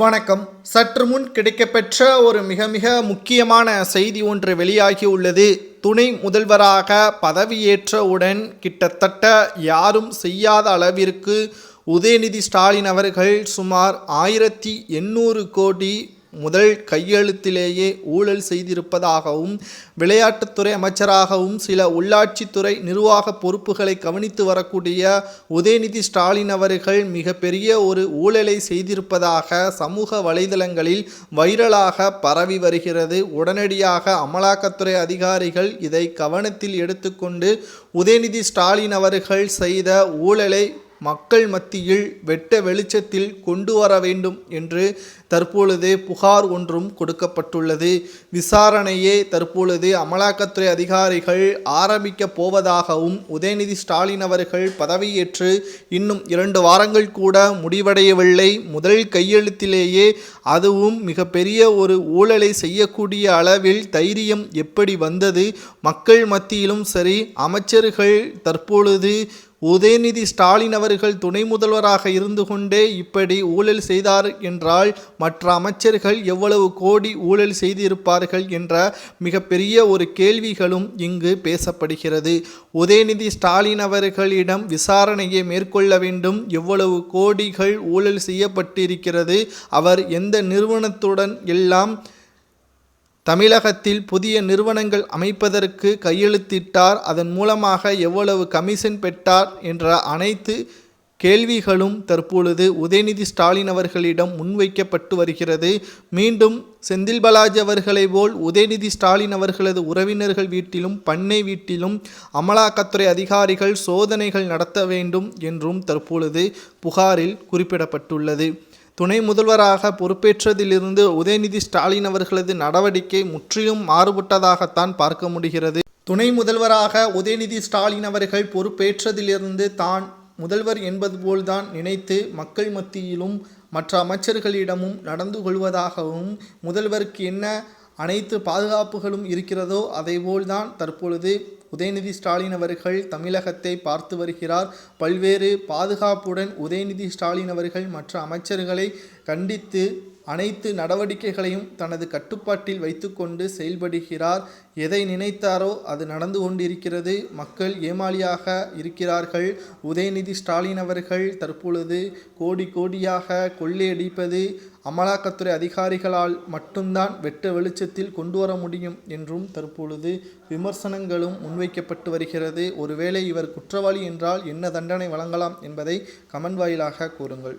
வணக்கம். சற்று முன் கிடைக்கப்பெற்ற ஒரு மிக மிக முக்கியமான செய்தி ஒன்று வெளியாகி உள்ளது. துணை முதல்வராக பதவியேற்றவுடன் கிட்டத்தட்ட யாரும் செய்யாத அளவிற்கு உதயநிதி ஸ்டாலின் அவர்கள் சுமார் ஆயிரத்தி எண்ணூறு கோடி முதல் கையெழுத்திலேயே ஊழல் செய்திருப்பதாகவும் விளையாட்டுத்துறை அமைச்சராகவும் சில உள்ளாட்சித்துறை நிர்வாக பொறுப்புகளை கவனித்து வரக்கூடிய உதயநிதி ஸ்டாலின் அவர்கள் மிகப்பெரிய ஒரு ஊழலை செய்திருப்பதாக சமூக வலைதளங்களில் வைரலாக பரவி வருகிறது. உடனடியாக அமலாக்கத்துறை அதிகாரிகள் இதை கவனத்தில் எடுத்துக்கொண்டு உதயநிதி ஸ்டாலின் அவர்கள் செய்த ஊழலை மக்கள் மத்தியில் வெட்ட வெளிச்சத்தில் கொண்டு வர வேண்டும் என்று தற்பொழுது புகார் ஒன்றும் கொடுக்கப்பட்டுள்ளது. விசாரணையே தற்பொழுது அமலாக்கத்துறை அதிகாரிகள் ஆரம்பிக்கப் போவதாகவும் உதயநிதி ஸ்டாலின் அவர்கள் பதவியேற்று இன்னும் இரண்டு வாரங்கள் கூட முடிவடையவில்லை. முதல் கையெழுத்திலேயே அதுவும் மிகப்பெரிய ஒரு ஊழலை செய்யக்கூடிய அளவில் தைரியம் எப்படி வந்தது? மக்கள் மத்தியிலும் சரி அமைச்சர்கள் தற்பொழுது உதயநிதி ஸ்டாலின் அவர்கள் துணை முதல்வராக இருந்து கொண்டே இப்படி ஊழல் செய்தார் என்றால் மற்ற அமைச்சர்கள் எவ்வளவு கோடி ஊழல் செய்திருப்பார்கள் என்ற மிகப்பெரிய ஒரு கேள்விகளும் இங்கு பேசப்படுகிறது. உதயநிதி ஸ்டாலின் அவர்களிடம் விசாரணையை மேற்கொள்ள வேண்டும். எவ்வளவு கோடிகள் ஊழல் செய்யப்பட்டிருக்கிறது. அவர் எந்த நிறுவனத்துடன் எல்லாம் தமிழகத்தில் புதிய நிறுவனங்கள் அமைப்பதற்கு கையெழுத்திட்டார். அதன் மூலமாக எவ்வளவு கமிஷன் பெற்றார் என்ற அனைத்து கேள்விகளும் தற்பொழுது உதயநிதி ஸ்டாலின் அவர்களிடம் முன்வைக்கப்பட்டு வருகிறது. மீண்டும் செந்தில் பாலாஜி அவர்களை போல் உதயநிதி ஸ்டாலின் அவர்களது உறவினர்கள் வீட்டிலும் பண்ணை வீட்டிலும் அமலாக்கத்துறை அதிகாரிகள் சோதனைகள் நடத்த வேண்டும் என்றும் தற்பொழுது புகாரில் குறிப்பிடப்பட்டுள்ளது. துணை முதல்வராக பொறுப்பேற்றதிலிருந்து உதயநிதி ஸ்டாலின் அவர்களது நடவடிக்கை முற்றிலும் மாறுபட்டதாகத்தான் பார்க்க முடிகிறது. துணை முதல்வராக உதயநிதி ஸ்டாலின் அவர்கள் பொறுப்பேற்றதிலிருந்து தான் முதல்வர் என்பது போல்தான் நினைத்து மக்கள் மத்தியிலும் மற்ற அமைச்சர்களிடமும் நடந்து கொள்வதாகவும் முதல்வருக்கு என்ன அனைத்து பாதுகாப்புகளும் இருக்கிறதோ அதேபோல்தான் தற்பொழுது உதயநிதி ஸ்டாலின் அவர்கள் தமிழகத்தை பார்த்து வருகிறார். பல்வேறு பாதுகாப்புடன் உதயநிதி ஸ்டாலின் அவர்கள் மற்ற அமைச்சர்களை கண்டித்து அனைத்து நடவடிக்கைகளையும் தனது கட்டுப்பாட்டில் வைத்துக்கொண்டு செயல்படுகிறார். எதை நினைத்தாரோ அது நடந்து கொண்டிருக்கிறது. மக்கள் ஏமாளியாக இருக்கிறார்கள். உதயநிதி ஸ்டாலின் அவர்கள் தற்பொழுது கோடி கோடியாக கொள்ளையடிப்பது அமலாக்கத்துறை அதிகாரிகளால் மட்டும்தான் வெட்ட வெளிச்சத்தில் கொண்டு வர முடியும் என்றும் தற்பொழுது விமர்சனங்களும் முன்வைக்கப்பட்டு வருகிறது. ஒருவேளை இவர் குற்றவாளி என்றால் என்ன தண்டனை வழங்கலாம் என்பதை கமன் வாயிலாக கூறுங்கள்.